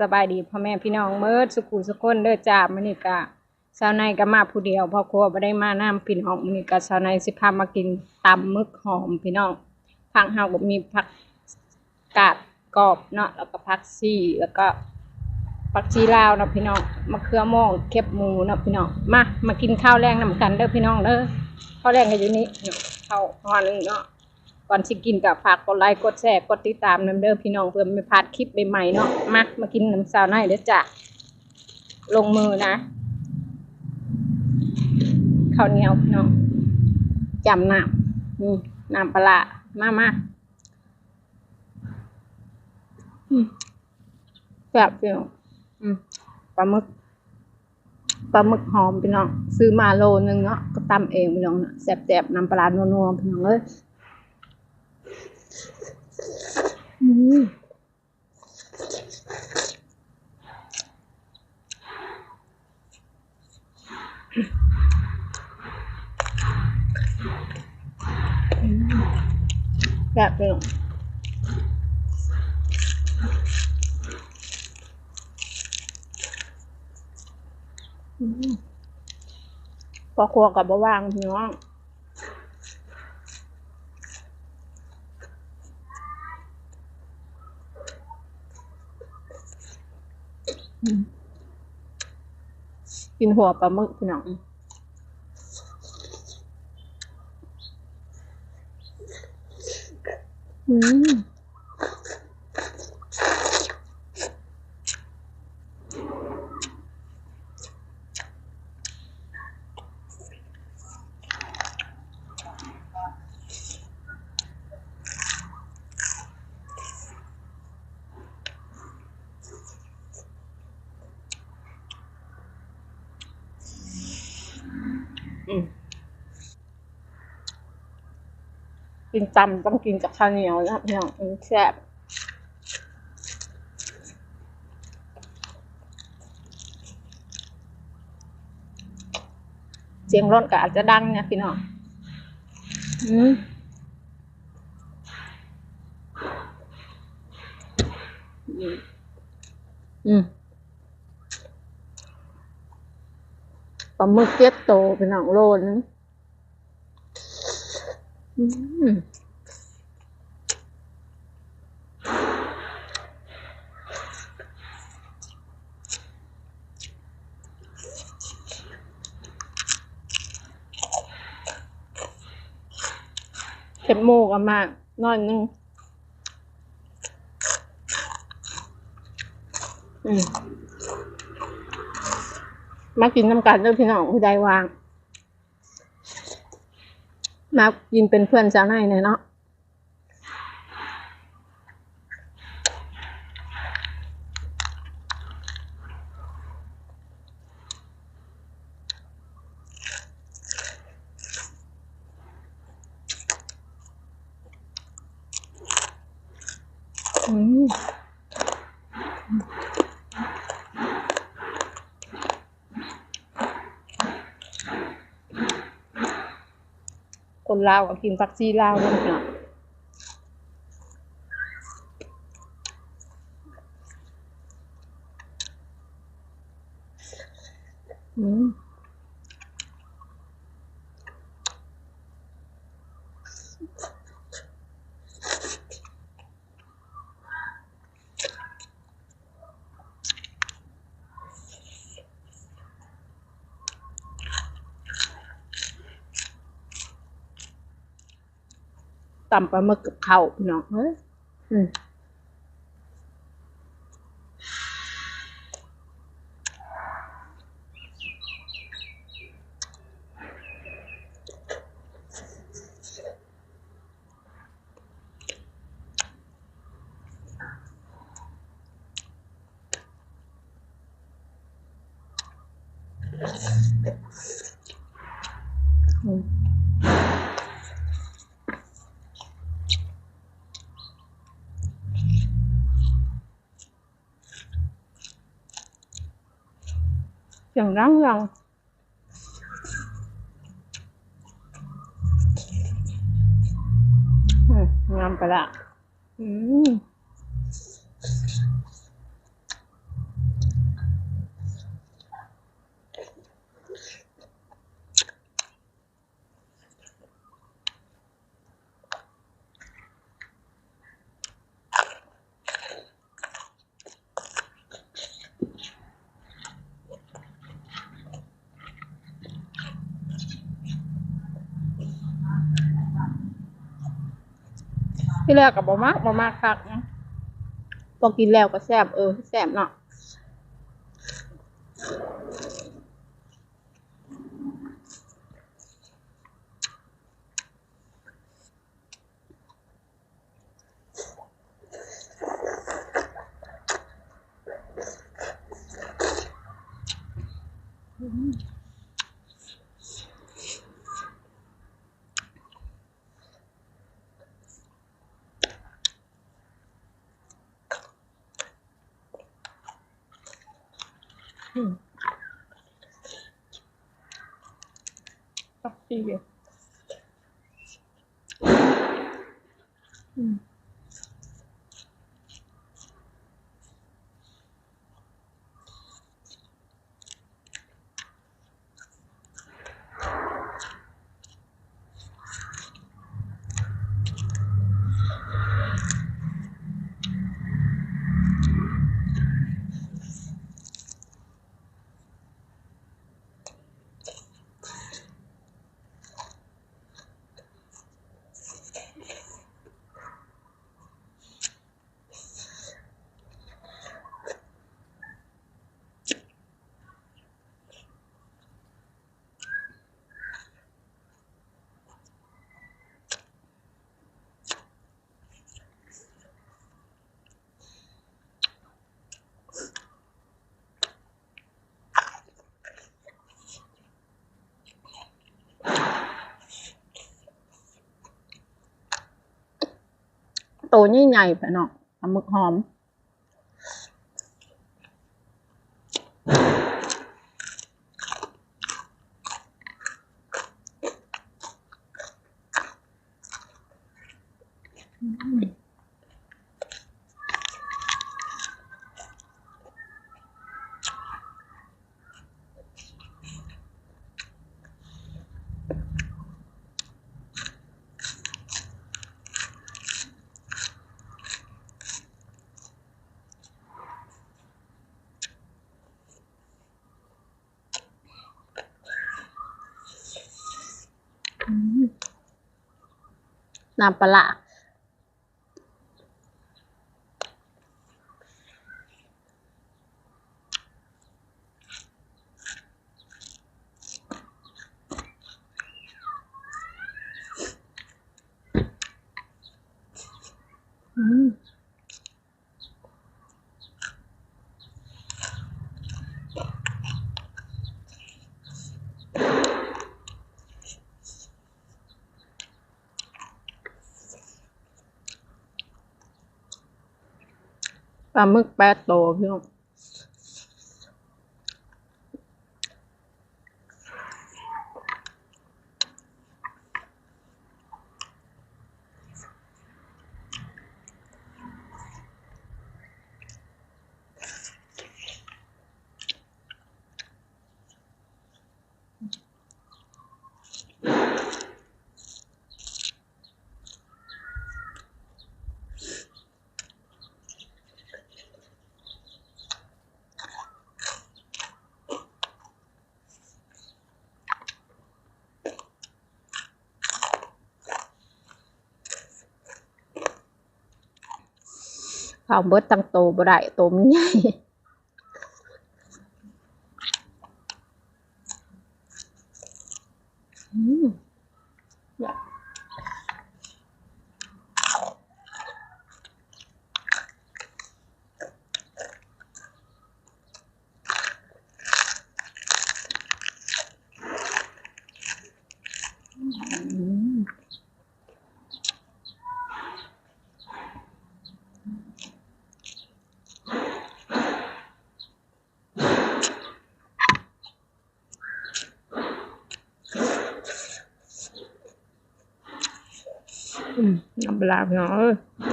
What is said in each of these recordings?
สบายดีพ่อแม่พี่น้องเมิดสุขุสุคนเด้อจ้ามื้อนี้ก็ชาวในก็มาผู้เดียวพ่อครัวบ่ได้มานํพี่น้องมื้อนี้ก็ชาวในสิพามากินตำมึกหอมพี่น้องผักเฮาก็มีผักกาดกรอบเนาะแล้วก็ผักซี่แล้วก็ผักชีลาวนะพี่น้องมะเขือม่วงเค็บหมูเนาะพี่น้องมามากินข้าวแรงนํกันเด้อพี่น้องเด้อข้าวแรงก็อยู่นี่ข้าวห่อนึงเนาะ ก่อนสิกินกับฝากกดไลค์กดแชร์กดติดตามน้ำเด้อพี่น้องเพื่อไม่พลาดคลิปใหม่ๆเนาะมามากินน้ำซาวน่อยเด้อจ้ะลงมือนะข้าวเหนียวพี่น้องจำน้ำนี่น้ำปลามามาอืมแบบพี่น้องปลาหมึกปลาหมึกหอมพี่น้องซื้อมาโลนึงเนาะก็ตำเองพี่น้องเนาะแซ่บๆน้ำปลานัวๆพี่น้องเอ้ย แบบเดิมพอครัวกับบะว่างพี่น้อง กินหัวปลาหมึกพี่น้องอืม กินตำต้องกินกับข้าวเหนียวนะครับพี่น้องแซ่บเสียงรถก็อาจจะดังเนี่ยพี่น้องอืมอืมอืมปลาหมึกเก็ตโตเป็นหนังโลนึง เข็มโมกันมากน้อยนึงอืมมากินน้ำกันเด้อพี่น้องผู้ใดวาง มากินเป็นเพื่อนสาวไหนเนาะอืม คนลาวก็กินผักชีลาวนั่นเนาะอืม ตำปลาหมึกกับข้าวพี่น้องเฮ้ยอืม อืมเสียงดังยังอืมงามไปละอืม ที่แรกกับบมากบมากคักนะพอกินแล้วก็แซ่บเออแซ่บเนาะอืม กดีเลยอืม โตนี่ใหญ่ไปเนาะปลาหมึกหอม น้ำปลาร้าอืม ปลาหมึกแปดโตพี่น้อง ข้าวเบิดตั้งโตบ่ได้โตมันใหญ่ อืมอยากอืมอื มน้ำ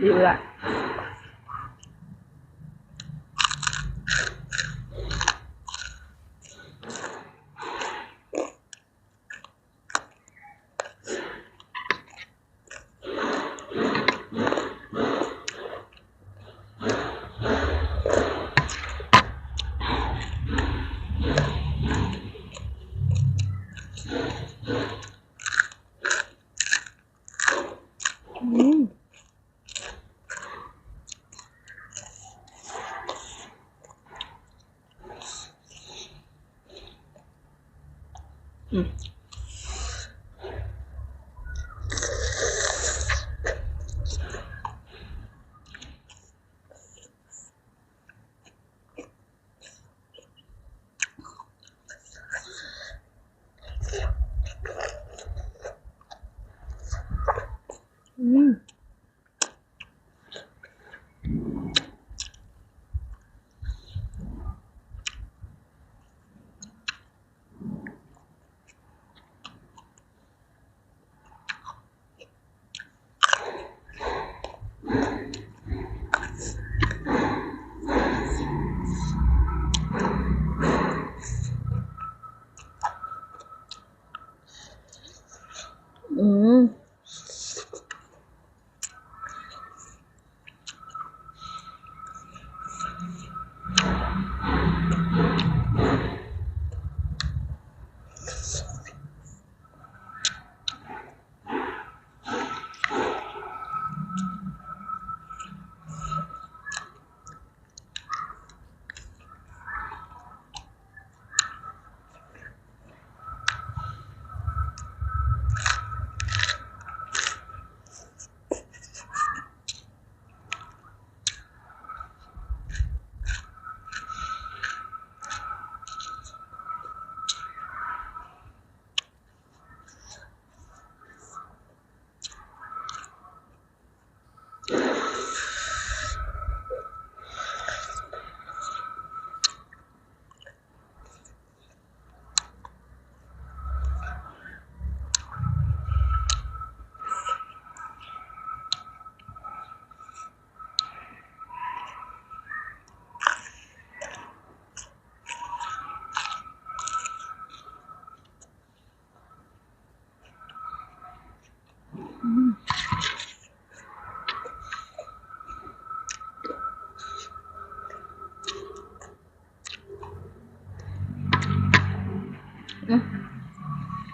ปลา พี่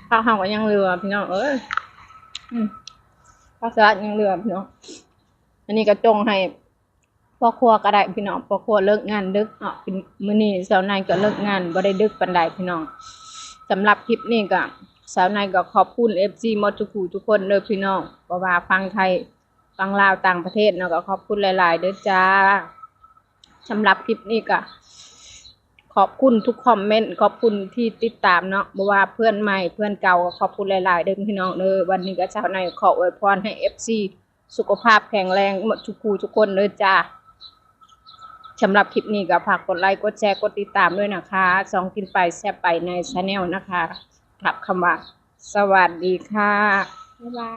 ข้าวหอมก็ยังเหลือพี่น้องเอ้ยอืมข้าวสลัดยังเหลือพี่น้องอันนี้ก็จงให้พ่อครัวก็ได้พี่น้องพ่อครัวเลิกงานดึกเนาะเป็นมื้อนี้สาวนายก็เลิกงานบ่ได้ดึกปานใดพี่น้องสำหรับคลิปนี้ก็สาวนายก็ขอบคุณ FC หมดทุกูทุกคนเด้อพี่น้องบ่ว่าฟังไทยฟังลาวต่างประเทศเนาะก็ขอบคุณหลาย ๆ เด้อจ้าสำหรับคลิปนี้ก็ ขอบคุณทุกคอมเมนต์ขอบคุณที่ติดตามเนาะบ่ว่าเพื่อนใหม่เพื่อนเก่าก็ขอบคุณหลาย ๆ เด้อพี่น้องเด้อวันนี้ก็ชาวในขออวยพรให้ FC สุขภาพแข็งแรงหมดทุกคูทุกคนเด้อจ้าสำหรับคลิปนี้ก็ฝากกดไลค์ กดแชร์ กดติดตามด้วยนะคะสองกินไปแซ่บไปในชาแนลนะคะกลับคำว่า สวัสดีค่ะบ๊ายบาย